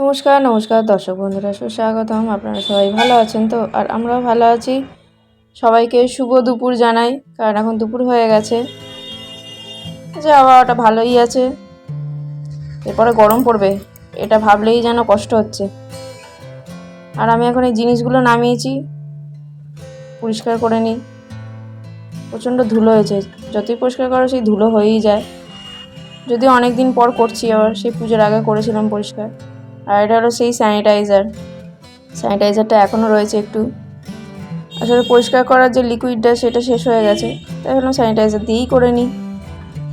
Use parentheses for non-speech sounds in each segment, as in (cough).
নমস্কার নমস্কার দর্শক বন্ধুরা, সুস্বাগতম। আপনারা সবাই ভালো আছেন তো? আর আমরাও ভালো আছি। সবাইকে শুভ দুপুর জানাই, কারণ এখন দুপুর হয়ে গেছে। যে আবহাওয়াটা ভালোই আছে। এরপরে গরম পড়বে, এটা ভাবলেই যেন কষ্ট হচ্ছে। আর আমি এখন এই জিনিসগুলো নামিয়েছি, পরিষ্কার করে নিই। প্রচণ্ড ধুলো হয়েছে, যতই পরিষ্কার করো সেই ধুলো হয়েই যায়। যদি অনেক দিন পর করছি, আবার সেই পুজোর আগে করেছিলাম পরিষ্কার। আর এটা হলো সেই স্যানিটাইজার স্যানিটাইজারটা এখনও রয়েছে একটু। আসলে পরিষ্কার করার যে লিকুইডটা সেটা শেষ হয়ে গেছে। তাই ভাবলাম স্যানিটাইজার দিয়েই করে নিই।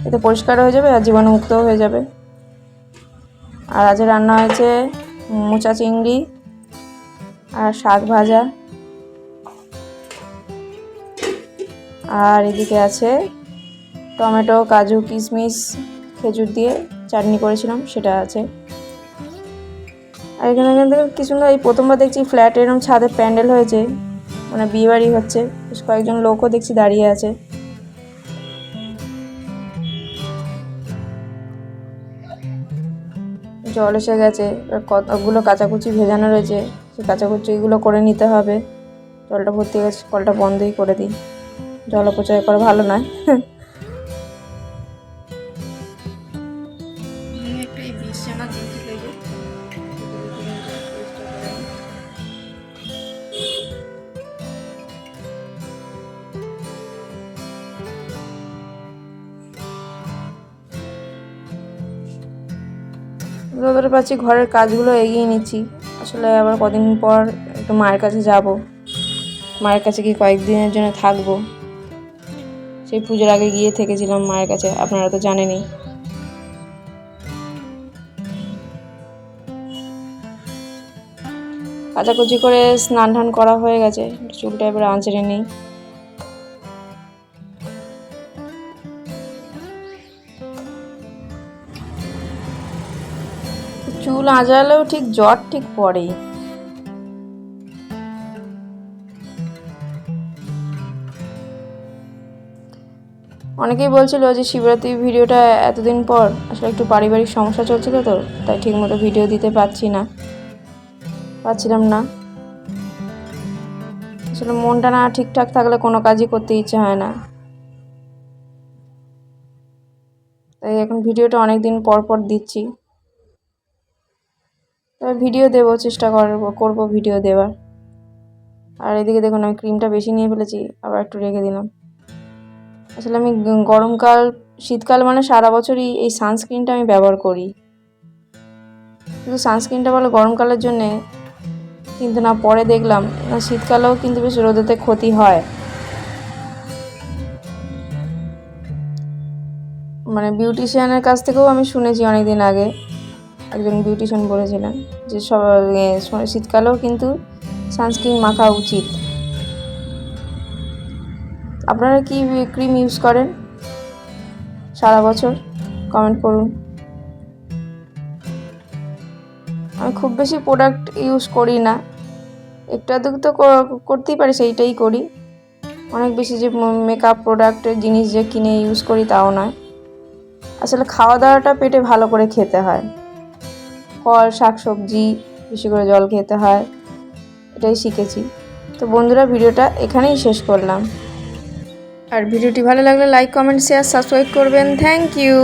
এতে পরিষ্কার হয়ে যাবে আর জীবাণুমুক্তও হয়ে যাবে। আর আজ রান্না হয়েছে মোচা চিংড়ি আর শাক ভাজা। আর এদিকে আছে টমেটো, কাজু, কিশমিশ, খেজুর দিয়ে চাটনি করেছিলাম, সেটা আছে। আর এখানে এখান থেকে কি সুন্দর, এই প্রথমবার দেখছি ফ্ল্যাট এরকম ছাদে প্যান্ডেল হয়েছে মানে বিয়ে বাড়ি হচ্ছে, বেশ কয়েকজন লোকও দেখছি দাঁড়িয়ে আছে। জল এসে গেছে, এবার কতগুলো কাঁচাকুচি ভেজানো রয়েছে, সেই কাচাকুচিগুলো করে নিতে হবে। জলটা ভর্তি গেছে, কলটা বন্ধই করে দিই। জল অপচয় করা ভালো নয়। (laughs) যতটা পাচ্ছি ঘরের কাজগুলো এগিয়ে নিচ্ছি। আসলে আবার কদিন পর একটু মায়ের কাছে যাব। মায়ের কাছে কি কয়েকদিনের জন্য থাকব। সেই পুজোর আগে গিয়ে থেকেছিলাম মায়ের কাছে, আপনারা তো জানেনই। কাচাকুচি করে স্নান টান করা হয়ে গেছে, চুলটা এবার আঁচড়ে নেই। চুল আঁচড়ালেও ঠিক জ্বর ঠিক পড়েই অনেকেই বলছিল যে শিবরাত্রি ভিডিওটা এতদিন পর, আসলে একটু পারিবারিক সমস্যা চলছিল তো, তাই ঠিকমতো ভিডিও দিতে পারছি না। পাচ্ছিলাম না। আসলে মনটা না ঠিকঠাক থাকলে কোনো কাজই করতে ইচ্ছে হয় না। তাই এখন ভিডিওটা অনেক দিন পর পর দিচ্ছি। ভিডিও দেবো, চেষ্টা করব করব ভিডিও দেওয়ার আর এদিকে দেখুন, আমি ক্রিমটা বেশি নিয়ে ফেলেছি, আবার একটু রেখে দিলাম। আসলে আমি গরমকাল, শীতকাল মানে সারা বছরই এই সানস্ক্রিনটা আমি ব্যবহার করি। শুধু সানস্ক্রিনটা বলে গরমকালের জন্যে, কিন্তু না, পরে দেখলাম, না, শীতকালেও কিন্তু বেশ রোদেতে ক্ষতি হয়। মানে বিউটিশিয়ানের কাছ থেকেও আমি শুনেছি অনেক দিন আগে একজন বিউটিশিয়ান বলেছিলেন যে সব শীতকালেও কিন্তু সানস্ক্রিন মাখা উচিত। আপনারা কি ক্রিম ইউজ করেন? সারা বছর? কমেন্ট করুন। আমি খুব বেশি প্রোডাক্ট ইউজ করি না। একটু আধটু তো করতেই পারি, সেইটাই করি। অনেক বেশি যে মেকআপ প্রোডাক্টের জিনিস যে কিনে ইউজ করি তাও নয়। আসলে খাওয়া দাওয়াটা পেটে ভালো করে খেতে হয়। ফল শাক সবজি বেশি করে জল খেতে হয়। এটাই শিখেছি। তো বন্ধুরা, ভিডিওটা এখানেই শেষ করলাম। আর ভিডিওটি ভালো লাগলে লাইক কমেন্ট শেয়ার সাবস্ক্রাইব করবেন। Thank you